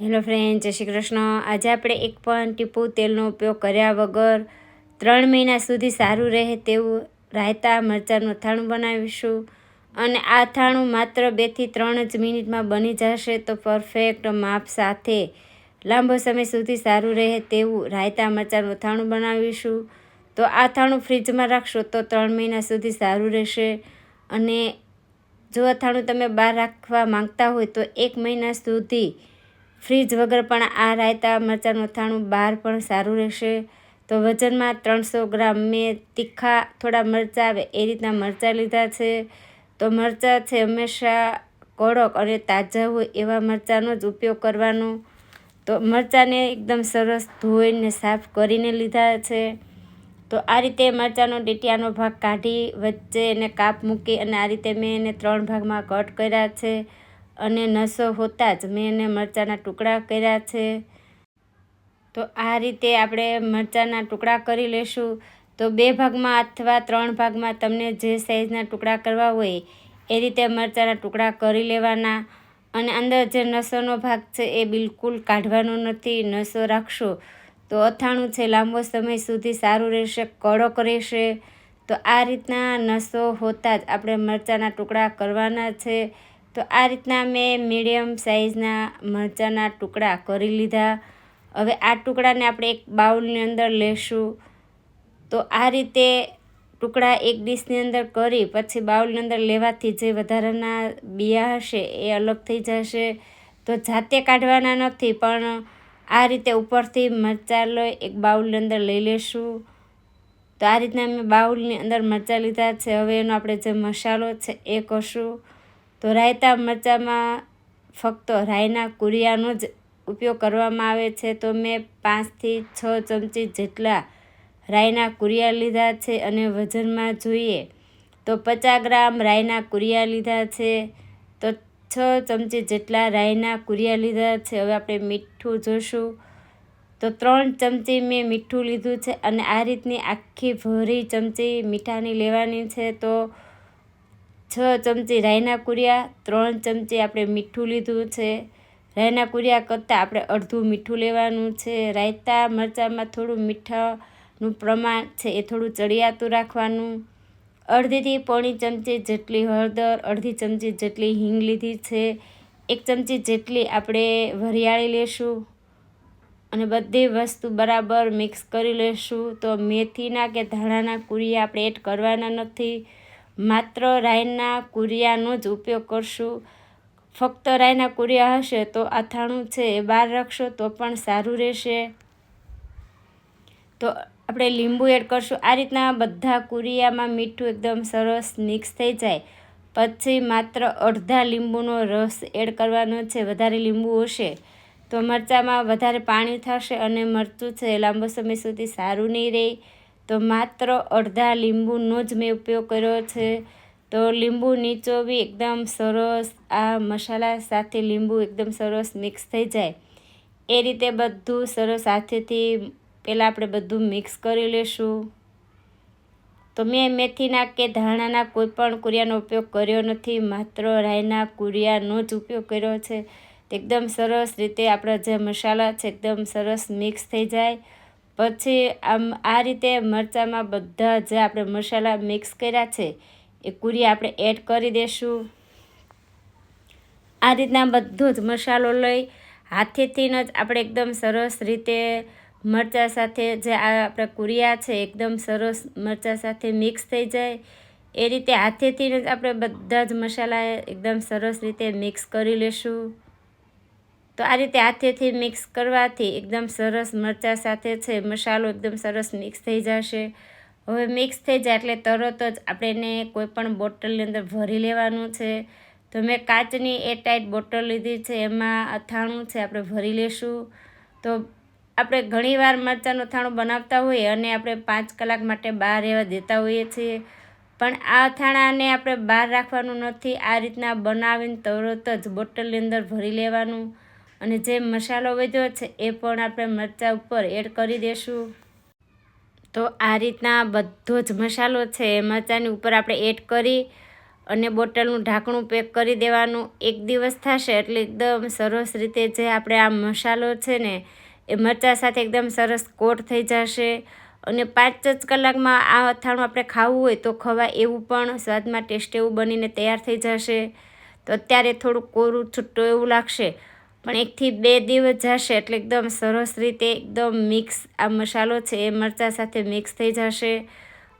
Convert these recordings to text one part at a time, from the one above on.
Hello friend, જય શ્રી કૃષ્ણ. આજે આપણે એક પણ ટીપું તેલનો ઉપયોગ કર્યા વગર ત્રણ મહિના સુધી સારું રહે તેવું રાયતા મરચાંનું અથાણું બનાવીશું. અને આ અથાણું માત્ર બેથી ત્રણ જ મિનિટમાં બની જશે તો પરફેક્ટ માપ સાથે લાંબો સમય સુધી સારું રહે તેવું રાયતા મરચાંનું અથાણું બનાવીશું. તો આ અથાણું ફ્રીજમાં રાખશો તો ત્રણ મહિના સુધી સારું રહેશે. અને જો અથાણું તમે બહાર રાખવા માંગતા હોય તો એક મહિના સુધી ફ્રીજ વગર પણ આ રાયતા મરચાંનું અથાણું બહાર પણ સારું રહેશે. તો વજનમાં ત્રણસો ગ્રામ મેં તીખા થોડા મરચાં આવે એ રીતના મરચાં લીધા છે. તો મરચાં છે હંમેશા કડક અને તાજા હોય એવા મરચાંનો જ ઉપયોગ કરવાનો. તો મરચાંને એકદમ સરસ ધોઈને સાફ કરીને લીધા છે. તો આ રીતે મરચાંનો ડેટિયાનો ભાગ કાઢી વચ્ચે એને કાપ મૂકી અને આ રીતે મેં એને ત્રણ ભાગમાં કટ કર્યા છે. અને નસો હોતા જ મેં એને મરચાંના ટુકડા કર્યા છે. તો આ રીતે આપણે મરચાંના ટુકડા કરી લેશું. તો બે ભાગમાં અથવા ત્રણ ભાગમાં તમને જે સાઈઝના ટુકડા કરવા હોય, એ રીતે મરચાંના ટુકડા કરી લેવાના. અને અંદર જે નસોનો ભાગ છે, એ બિલકુલ કાઢવાનો નથી. નસો રાખશો તો અથાણું છે, લાંબો સમય સુધી સારું રહેશે, કડક રહેશે. તો આ રીતના નસો હોતા જ આપણે મરચાંના ટુકડા કરવાના છે. તો આ રીતના મેં મીડિયમ સાઇઝના મરચાંના ટુકડા કરી લીધા. હવે આ ટુકડાને આપણે એક બાઉલની અંદર લેશું. તો આ રીતે ટુકડા એક ડીશની અંદર કરી પછી બાઉલની અંદર લેવાથી જે વધારાના બિયા હશે એ અલગ થઈ જશે. તો જાતે કાઢવાના નથી પણ આ રીતે ઉપરથી મરચાં લઈ એક બાઉલની અંદર લઈ લેશું. તો આ રીતના મેં બાઉલની અંદર મરચાં લીધા છે. હવે એનો આપણે જે મસાલો છે એ કરશું તો રાયતા મરચાંમાં ફક્ત રાયના કુરિયાનો જ ઉપયોગ કરવામાં આવે છે. તો મેં પાંચથી છ ચમચી જેટલા રાયના કુરિયા લીધા છે અને વજનમાં જોઈએ તો પચાસ ગ્રામ રાયના કુરિયા લીધા છે. તો છ ચમચી જેટલા રાયના કુરિયા લીધા છે. હવે આપણે મીઠું જોશું. તો ત્રણ ચમચી મેં મીઠું લીધું છે અને આ રીતની આખી ભરી ચમચી મીઠાની લેવાની છે. તો છ ચમચી રાયના કુરિયા, ત્રણ ચમચી આપણે મીઠું લીધું છે. રાયના કુરિયા કરતાં આપણે અડધું મીઠું લેવાનું છે. રાયતા મરચાંમાં થોડું મીઠાનું પ્રમાણ છે એ થોડું ચડિયાતું રાખવાનું. અડધીથી પોણી ચમચી જેટલી હળદર, અડધી ચમચી જેટલી હિંગ લીધી છે. એક ચમચી જેટલી આપણે વરિયાળી લેશું અને બધી વસ્તુ બરાબર મિક્સ કરી લેશું. તો મેથીના કે ધાણાના કુરિયા આપણે એડ કરવાના નથી. માત્ર રાયના કુરિયાનો જ ઉપયોગ કરશું. ફક્ત રાયના કુરિયા હશે તો અથાણું છે, એ બહાર રાખશો તો પણ સારું રહેશે. તો આપણે લીંબુ એડ કરશું. આ રીતના બધા કુરિયામાં મીઠું એકદમ સરસ મિક્સ થઈ જાય. પછી માત્ર અડધા લીંબુનો રસ એડ કરવાનો છે. વધારે લીંબુ હશે તો મરચાંમાં વધારે પાણી થશે અને મરચું છે લાંબો સમય સુધી સારું નહીં રહે. તો માત્ર અડધા લીંબુનો જ મેં ઉપયોગ કર્યો છે. તો લીંબુ નીચોવી એકદમ સરસ, આ મસાલા સાથે લીંબુ એકદમ સરસ મિક્સ થઈ જાય. એ રીતે બધું સરસ હાથેથી પહેલાં આપણે બધું મિક્સ કરી લેશું. તો મેં મેથીના કે ધાણાના કોઈ પણ કુરિયાનો ઉપયોગ કર્યો નથી. માત્ર રાયના કુરિયાનો જ ઉપયોગ કર્યો છે. એકદમ સરસ રીતે આપણા જે મસાલા છે, એકદમ સરસ મિક્સ થઈ જાય. પછી, આમ, આ રીતે મરચાંમાં બધા જે આપણે મસાલા મિક્સ કર્યા છે, એ કુરી આપણે એડ કરી દઈશું આ રીતના બધો જ મસાલો લઈ, હાથેથી જ આપણે એકદમ સરસ રીતે મરચાં સાથે જે આ આપણે કુરિયા છે, એકદમ સરસ મરચાં સાથે મિક્સ થઈ જાય. એ રીતે હાથેથી જ આપણે બધા જ મસાલા એકદમ સરસ રીતે મિક્સ કરી લેશું. તો આ રીતે હાથેથી મિક્સ કરવાથી એકદમ સરસ મરચાં સાથે છે, મસાલો એકદમ સરસ મિક્સ થઈ જશે. હવે મિક્સ થઈ જાય એટલે તરત જ આપણે એને કોઈપણ બોટલની અંદર ભરી લેવાનું છે. તો મેં કાચની એ ટાઈટ બોટલ લીધી છે, એમાં અથાણું છે, આપણે ભરી લેશું. તો આપણે ઘણીવાર મરચાંનું અથાણું બનાવતા હોઈએ અને આપણે પાંચ કલાક માટે બહાર રહેવા દેતા હોઈએ છીએ. પણ આ અથાણાને આપણે બહાર રાખવાનું નથી, આ રીતના બનાવીને તરત જ બોટલની અંદર ભરી લેવાનું. અને જે મસાલો વધ્યો છે એ પણ આપણે મરચાં ઉપર એડ કરી દઈશું તો આ રીતના બધો જ મસાલો છે એ મરચાંની ઉપર આપણે એડ કરી અને બોટલનું ઢાંકણું પેક કરી દેવાનું. એક દિવસ થશે એટલે એકદમ સરસ રીતે જે આપણે આ મસાલો છે ને, એ મરચાં સાથે એકદમ સરસ કોટ થઈ જશે. અને પાંચ જ કલાકમાં આ અથાણું આપણે ખાવું હોય તો ખવાય એવું પણ સ્વાદમાં ટેસ્ટ એવું બનીને તૈયાર થઈ જશે. તો અત્યારે થોડું કોરું છૂટું એવું લાગશે. પણ એકથી બે દિવસ જશે એટલે એકદમ સરસ રીતે એકદમ મિક્સ આ મસાલો છે એ મરચાં સાથે મિક્સ થઈ જશે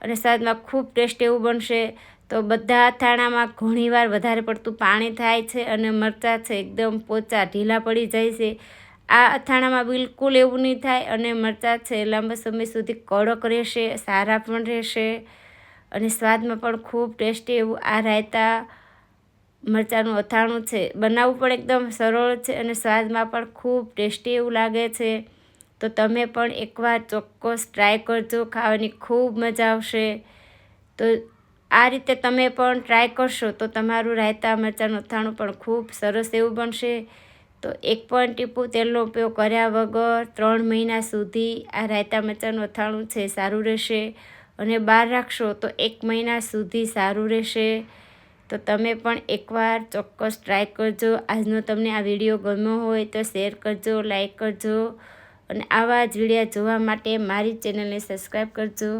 અને સ્વાદમાં ખૂબ ટેસ્ટ એવું બનશે. તો બધા અથાણામાં ઘણીવાર વધારે પડતું પાણી થાય છે અને મરચાં છે એકદમ પોચા ઢીલા પડી જાય છે. આ અથાણામાં બિલકુલ એવું નહીં થાય અને મરચાં છે લાંબા સમય સુધી કડક રહેશે, સારા પણ રહેશે અને સ્વાદમાં પણ ખૂબ ટેસ્ટી એવું આ રાયતા મરચાંનું અથાણું છે. બનાવવું પણ એકદમ સરળ છે અને સ્વાદમાં પણ ખૂબ ટેસ્ટી એવું લાગે છે. તો તમે પણ એકવાર ચોક્કસ ટ્રાય કરજો. ખાવાની ખૂબ મજા આવશે. તો આ રીતે તમે પણ ટ્રાય કરશો તો તમારું રાયતા, મરચાંનું અથાણું પણ ખૂબ સરસ એવું બનશે. તો એક પણ ટીપું તેલનો ઉપયોગ કર્યા વગર ત્રણ મહિના સુધી આ રાયતા, મરચાંનું અથાણું છે, સારું રહેશે. અને બહાર રાખશો તો એક મહિના સુધી સારું રહેશે. તો તમે પણ એકવાર ચોક્કસ ટ્રાય કરજો. આજનો તમને આ વીડિયો ગમ્યો હોય તો શેર કરજો લાઈક કરજો અને આવા જ વિડીયા જોવા માટે મારી ચેનલને સબસ્ક્રાઈબ કરજો.